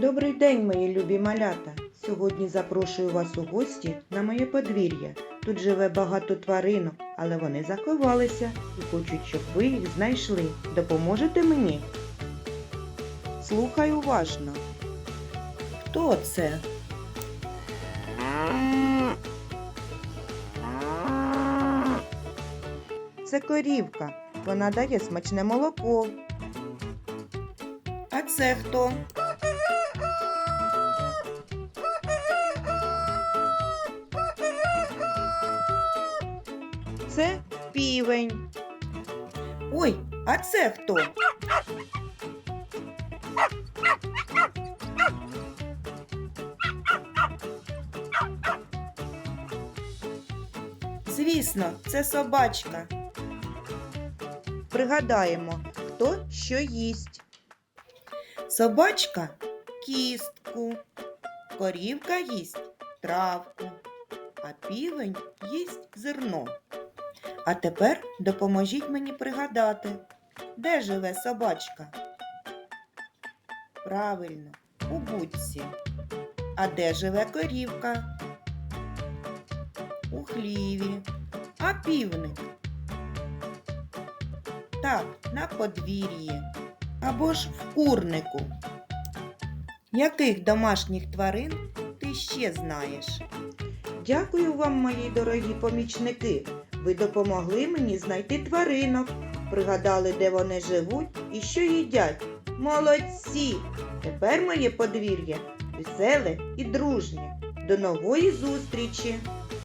Добрий день, мої любі малята! Сьогодні запрошую вас у гості на моє подвір'я. Тут живе багато тваринок, але вони заховалися і хочуть, щоб ви їх знайшли. Допоможете мені? Слухай уважно. Хто це? Це корівка. Вона дає смачне молоко. А це хто? Це півень. Ой, а це хто? Звісно, це собачка. Пригадаємо, хто що їсть. Собачка кістку, корівка їсть травку, а півень їсть зерно. А тепер допоможіть мені пригадати, де живе собачка? Правильно, у будці. А де живе корівка? У хліві. А півник? Так, на подвір'ї. Або ж в курнику. Яких домашніх тварин ти ще знаєш? Дякую вам, мої дорогі помічники. Ви допомогли мені знайти тваринок, пригадали, де вони живуть і що їдять. Молодці! Тепер моє подвір'я веселе і дружнє. До нової зустрічі!